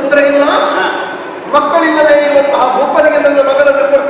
ತೊಂದರೆ ಇಲ್ಲ ಮಕ್ಕಳಿಲ್ಲದೆ ಇರುವಂತಹ ಭೂಪನಿಗೆ ನನ್ನ ಮಗಳನ್ನು ಕೊಟ್ಟು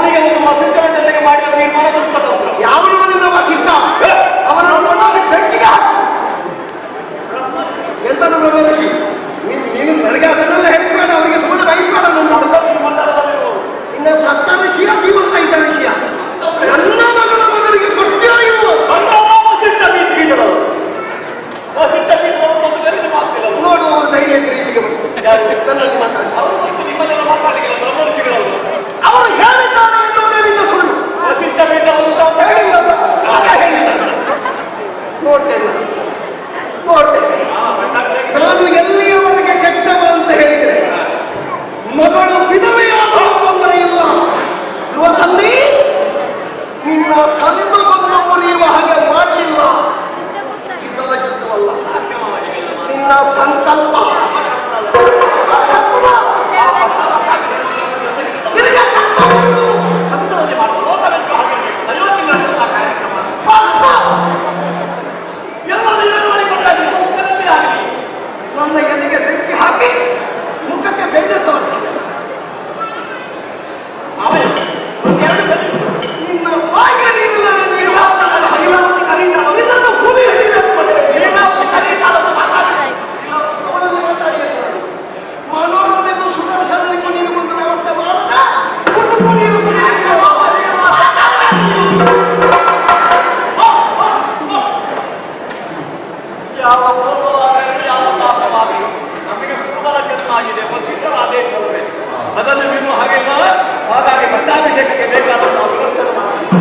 ನನಗೆ ಒಂದು ವಸಂತರ ಜೊತೆಗೆ ಮಾಡಿದ ತೀರ್ಮಾನ ದುಷ್ಟತಂತ್ರ ನೋಡ್ತೇನೆ ನಾನು ಎಲ್ಲಿಯವರೆಗೆ ಕೆಟ್ಟವ ಅಂತ ಹೇಳಿದರೆ ಮಗಳು ವಿಧವೆಯಾದ ತೊಂದರೆ ಇಲ್ಲ. ಧ್ರುವ ನಿನ್ನ ಸಂತ ಆಗಿದೆ ಒಂದು ಆದೇಶ ಅದನ್ನು ನೀವು ಹಾಗೆಲ್ಲ ಹಾಗಾಗಿ ಪಟ್ಟಾಭಿಷೇಕಕ್ಕೆ ಬೇಕಾದಂತಹ ವ್ಯವಸ್ಥೆ